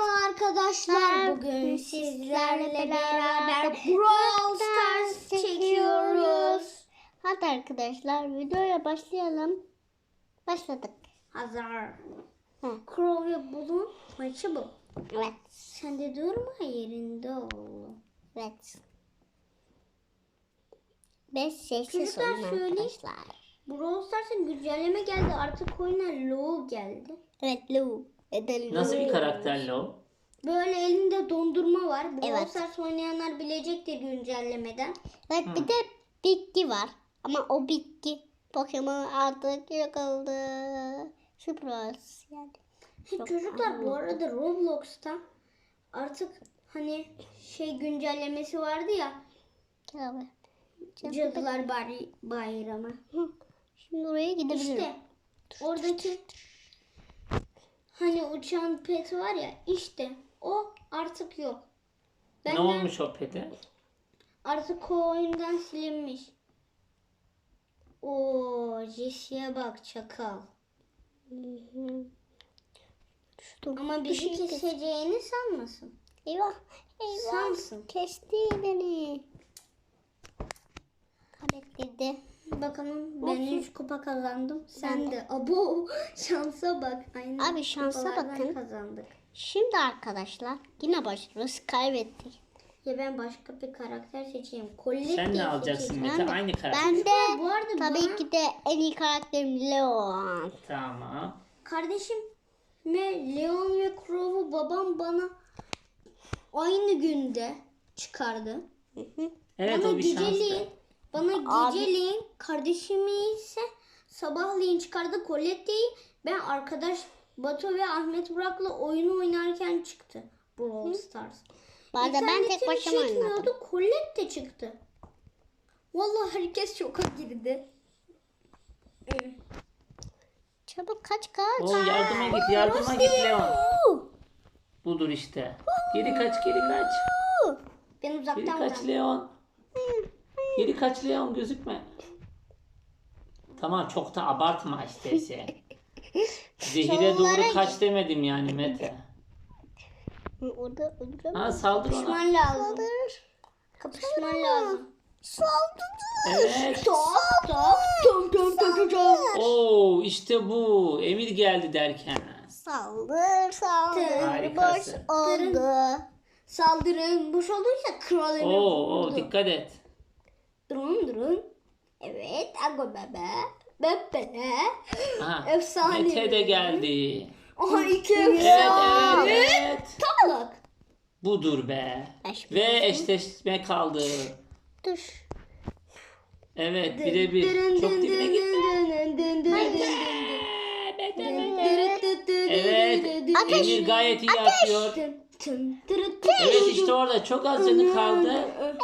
Merhaba arkadaşlar. Bugün sizlerle beraber Brawl Stars çekiyoruz. Hadi arkadaşlar videoya başlayalım. Başladık. Hazır. Crow ve Bull'un maçı bu. Evet. Sen de durma yerinde ol. Evet. Beş sessiz olun arkadaşlar. Brawl Stars'ın güncelleme geldi. Artık oyuna low geldi. Evet Lu. Eden Nasıl bir Lu. karakter Lo? Böyle elinde dondurma var. Brawl Evet. Stars oynayanlar bilecektir güncellemeden. Evet bir de bitki var. Ama o bitki Pokemon artık yok oldu. Sürpriz yani. Çok Çocuklar bu arada Roblox'ta artık hani şey güncellemesi vardı ya. Abi. Cadılar Bay- Bayramı. Hı. Şimdi oraya gidebilirim. İşte oradaki hani uçan pet var ya işte o artık yok. Ne Benden olmuş o pete? Artık o oyundan silinmiş. Oo Jesse'ye bak çakal. Ama bizi şey kes- keseceğini sanmasın. Eyvah. Eyvah. Sansın. Kesti beni. Kaybettirdi. Bakalım ben 3 kupa kazandım. Sen Ben de. Abo şansa bak. Aynı Abi şansa bakın. kazandık. Şimdi arkadaşlar yine başlıyoruz. Kaybettik. Ya ben başka bir karakter seçeyim. Colette Sen ne alacaksın seçeyim. Mete? Aynı karakter. Ben de Bu arada tabii bana- ki de en iyi karakterim Leon. Tamam. Kardeşim ve Leon ve Crow'u babam bana aynı günde çıkardı. Evet bana o bir geceliğin, şanstı. Bana Abi- geceliğin kardeşimi ise sabahleyin çıkardı Colette'yi. Ben arkadaş Batu ve Ahmet Burak'la oyun oynarken çıktı Brawl Stars. Bu arada ben tek İnternetim başıma oynadım. çekmiyordu, Colette çıktı. Vallahi herkes şoka girdi. Çabuk kaç kaç. O yardıma git yardıma git Leon. Budur işte. Geri kaç geri kaç. Ben Geri uzaktan kaç vurdum. Leon. Geri kaç Leon gözükme. Tamam çok da abartma istese. Zehire doğru kaç demedim yani Mete. Orada. Ha saldır ona. Kapışman lazım. Saldır. Kapışman lazım. Saldırdı. Evet. Tum tum tum tum. Oo işte bu. Emir geldi derken. Saldır saldır. Boş Harikasın. oldu. Saldırın. Boş olduysa kral Emir Oo, oo dikkat et. Durun durun. Evet. Ago bebe. Bebe. Aha, Efsane. Mete de geldi. Aha iki Evet efsane. evet evet. Tablak. Budur be. Eş- Ve eşleşme kaldı. Dur. Evet birebir. Çok dibine gitti. Evet. Emir gayet iyi atıyor. Evet işte orada çok az canı kaldı. Evet.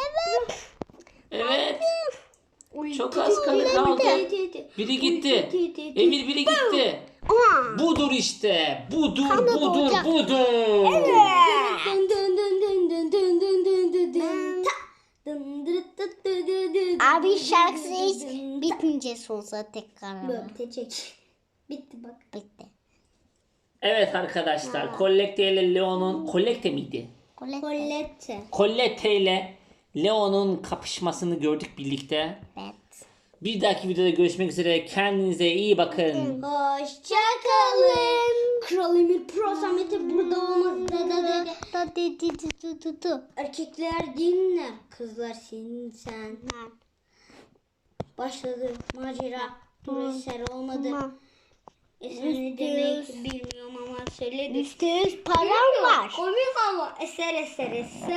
Çok az kanı kaldı. Biri gitti. Emir biri gitti. Budur işte. Budur budur olacak. budur. Abi şarkısı hiç bitince sonsuza tekrar. Böptecek. Bitti bak. Bitti. Evet arkadaşlar. Colette ile Leon'un Colette miydi? Colette. Colette ile Leon'un kapışmasını gördük birlikte. Evet. Bir dahaki videoda görüşmek üzere. Kendinize iyi bakın. Hoşçakalın. Kral Emir Pro Samet'i burada olmaz. Da da da da. Da du du du. Erkekler dinler. Kızlar senin sen. Başladı macera. Dur eser olmadı. Tamam. Eser ne demek bilmiyorum ama söyledi. Yüzde yüz param var. Komik ama eser eser eser.